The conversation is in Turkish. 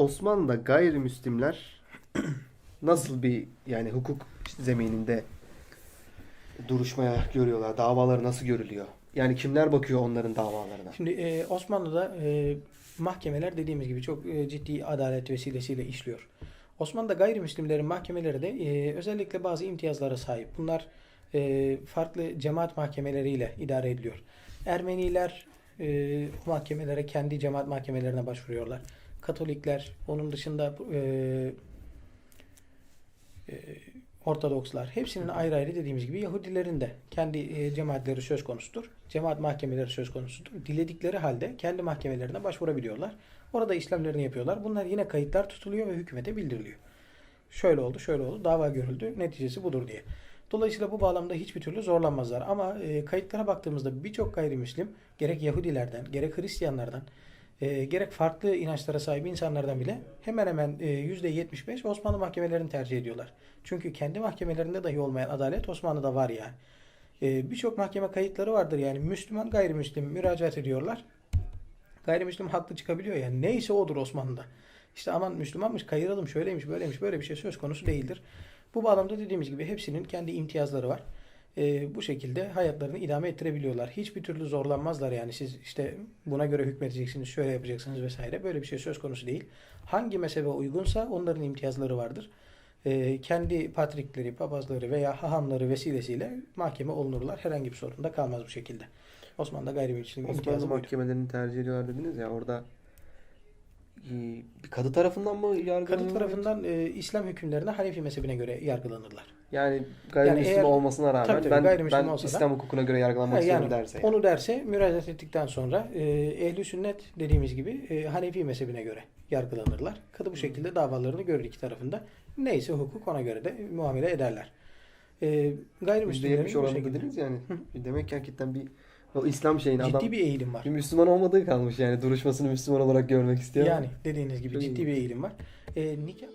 Osmanlı'da gayrimüslimler nasıl bir yani hukuk zemininde duruşmaya görüyorlar? Davaları nasıl görülüyor? Yani kimler bakıyor onların davalarına? Şimdi e, Osmanlı'da e, mahkemeler dediğimiz gibi çok e, ciddi adalet vesilesiyle işliyor. Osmanlı'da gayrimüslimlerin mahkemeleri de e, özellikle bazı imtiyazlara sahip. Bunlar e, farklı cemaat mahkemeleriyle idare ediliyor. Ermeniler e, mahkemelere kendi cemaat mahkemelerine başvuruyorlar. Katolikler, onun dışında e, e, Ortodokslar hepsinin ayrı ayrı dediğimiz gibi Yahudilerin de kendi e, cemaatleri söz konusudur. Cemaat mahkemeleri söz konusudur. Diledikleri halde kendi mahkemelerine başvurabiliyorlar. Orada işlemlerini yapıyorlar. Bunlar yine kayıtlar tutuluyor ve hükümete bildiriliyor. Şöyle oldu, şöyle oldu, dava görüldü, neticesi budur diye. Dolayısıyla bu bağlamda hiçbir türlü zorlanmazlar. Ama e, kayıtlara baktığımızda birçok gayrimüslim gerek Yahudilerden, gerek Hristiyanlardan, e, gerek farklı inançlara sahip insanlardan bile hemen hemen e, %75 Osmanlı mahkemelerini tercih ediyorlar. Çünkü kendi mahkemelerinde dahi olmayan adalet Osmanlı'da var yani. E, Birçok mahkeme kayıtları vardır yani Müslüman gayrimüslim müracaat ediyorlar. Gayrimüslim haklı çıkabiliyor yani neyse odur Osmanlı'da. İşte aman Müslümanmış kayıralım şöyleymiş böyleymiş böyle bir şey söz konusu değildir. Bu bağlamda dediğimiz gibi hepsinin kendi imtiyazları var. E, bu şekilde hayatlarını idame ettirebiliyorlar. Hiçbir türlü zorlanmazlar yani siz işte buna göre hükmedeceksiniz, şöyle yapacaksınız vesaire. Böyle bir şey söz konusu değil. Hangi mezhebe uygunsa onların imtiyazları vardır. E, kendi patrikleri, papazları veya hahamları vesilesiyle mahkeme olunurlar. Herhangi bir sorun da kalmaz bu şekilde. Osmanlı'da gayrimüslim Osmanlı imtiyazı buydu. mahkemelerini tercih ediyorlar dediniz ya orada e, bir kadı tarafından mı yargılanıyor? Kadı tarafından e, İslam hükümlerine Hanefi mezhebine göre yargılanırlar. Yani gayrimüslim eğer- olmasına rağmen Tabii tabii, ben, ben olsa da- İslam hukukuna göre yargılanmak Ha, istiyorum yani derse. Onu derse müracaat ettikten sonra e, ehli sünnet dediğimiz gibi e, Hanefi mezhebine göre yargılanırlar. Kadı bu şekilde davalarını görür iki tarafında. Neyse hukuk ona göre de muamele ederler. E, gayrimüslimlerin %70 bu şekilde dediniz yani. Demek ki hakikaten bir o İslam şeyin ciddi adam bir eğilim var. bir Müslüman olmadığı kalmış yani duruşmasını Müslüman olarak görmek istiyor. Yani dediğiniz gibi Çok ciddi ilginç. bir eğilim var. E, nikah